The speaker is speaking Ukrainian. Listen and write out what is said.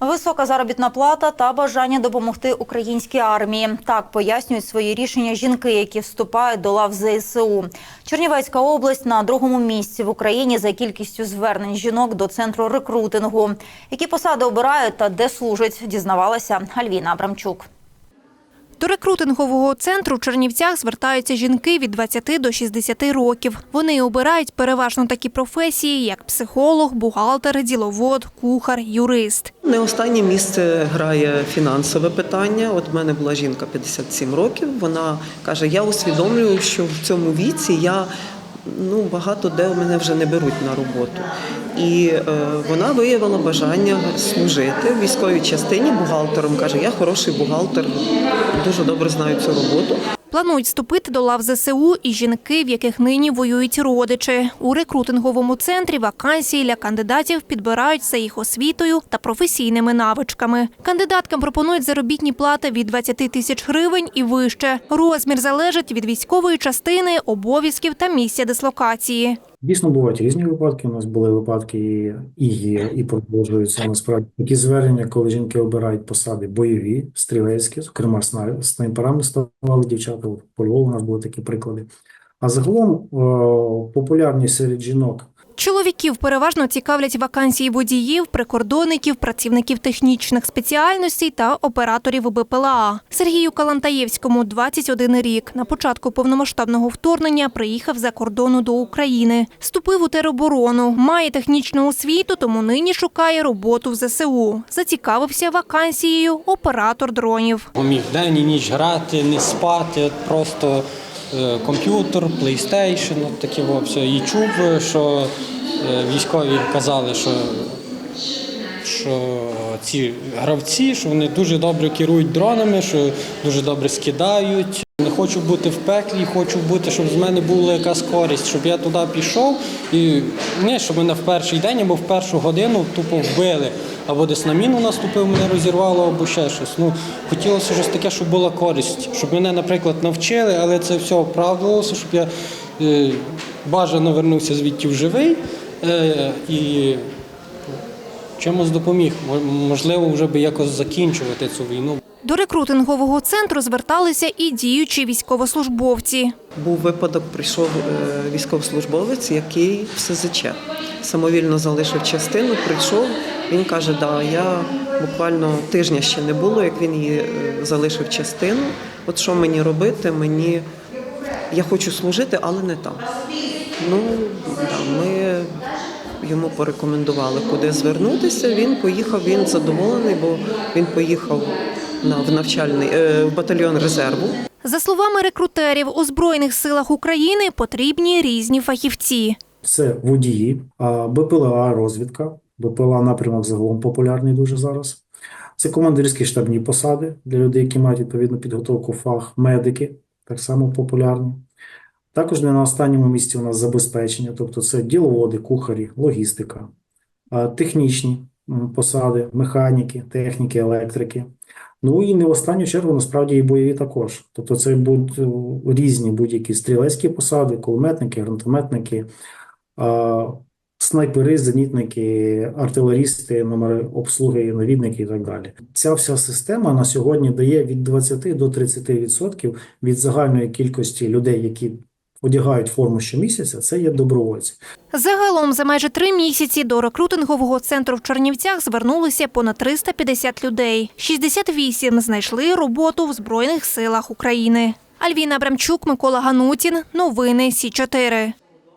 Висока заробітна плата та бажання допомогти українській армії. Так пояснюють свої рішення жінки, які вступають до лав ЗСУ. Чернівецька область на другому місці в Україні за кількістю звернень жінок до центру рекрутингу. Які посади обирають та де служать, дізнавалася Альвіна Абрамчук. До рекрутингового центру в Чернівцях звертаються жінки від 20 до 60 років. Вони обирають переважно такі професії, як психолог, бухгалтер, діловод, кухар, юрист. Не останнє місце грає фінансове питання. От в мене була жінка 57 років. Вона каже: я усвідомлюю, що в цьому віці я ну багато де мене вже не беруть на роботу. І е, вона виявила бажання служити в військовій частині бухгалтером. каже, я хороший бухгалтер, дуже добре знаю цю роботу. Планують вступити до лав ЗСУ і жінки, в яких нині воюють родичі. У рекрутинговому центрі вакансії для кандидатів підбирають за їх освітою та професійними навичками. Кандидаткам пропонують заробітні плати від 20 тисяч гривень і вище. Розмір залежить від військової частини, обов'язків та місця дислокації. Дійсно, бувають різні випадки. У нас були випадки і- є, і продовжуються насправді такі звернення, коли жінки обирають посади бойові, стрілецькі, зокрема сна- снайперами ставали дівчата. По Львову у нас були такі приклади. А загалом о, популярність серед жінок Чоловіків переважно цікавлять вакансії водіїв, прикордонників, працівників технічних спеціальностей та операторів БПЛА. Сергію Калантаєвському 21 рік. На початку повномасштабного вторгнення приїхав за кордону до України. Вступив у тероборону, має технічну освіту, тому нині шукає роботу в ЗСУ. Зацікавився вакансією оператор дронів. Міг день і ніч грати, не спати, просто комп'ютер, PlayStation, такі все. І чув, е, що е, військові казали, що, що ці гравці, що вони дуже добре керують дронами, що дуже добре скидають. Не хочу бути в пеклі, хочу бути, щоб з мене була якась користь, щоб я туди пішов і не щоб мене в перший день або в першу годину тупо вбили, або десь на міну наступив, мене розірвало, або ще щось. Ну хотілося щось таке, щоб була користь, щоб мене, наприклад, навчили, але це все оправдувалося, щоб я е, бажано вернувся звідти в живий е, і чимось допоміг. Можливо, вже би якось закінчувати цю війну. До рекрутингового центру зверталися і діючі військовослужбовці. Був випадок, прийшов е, військовослужбовець, який в СЗЧ самовільно залишив частину, прийшов. Він каже, да, я буквально тижня ще не було, як він її е, залишив частину. От що мені робити? Мені я хочу служити, але не там. Ну, да, ми йому порекомендували, куди звернутися. Він поїхав, він задоволений, бо він поїхав на в навчальний е, в батальйон резерву. За словами рекрутерів, у Збройних силах України потрібні різні фахівці. це водії, а, БПЛА розвідка. БПЛА напрямок загалом популярний дуже зараз. Це командирські штабні посади для людей, які мають відповідну підготовку фах, медики, так само популярні. Також не на останньому місці у нас забезпечення, тобто це діловоди, кухарі, логістика, технічні посади, механіки, техніки, електрики. Ну і не в останню чергу насправді і бойові також. Тобто це будуть е, різні будь-які стрілецькі посади, кулеметники, гранатометники, снайпери, зенітники, артилерісти, номери обслуги, навідники і так далі. Ця вся система на сьогодні дає від 20 до 30% від загальної кількості людей, які одягають форму щомісяця, це є добровольці. Загалом за майже три місяці до рекрутингового центру в Чернівцях звернулися понад 350 людей. 68 знайшли роботу в Збройних силах України. Альвіна Абрамчук, Микола Ганутін. Новини Сі 4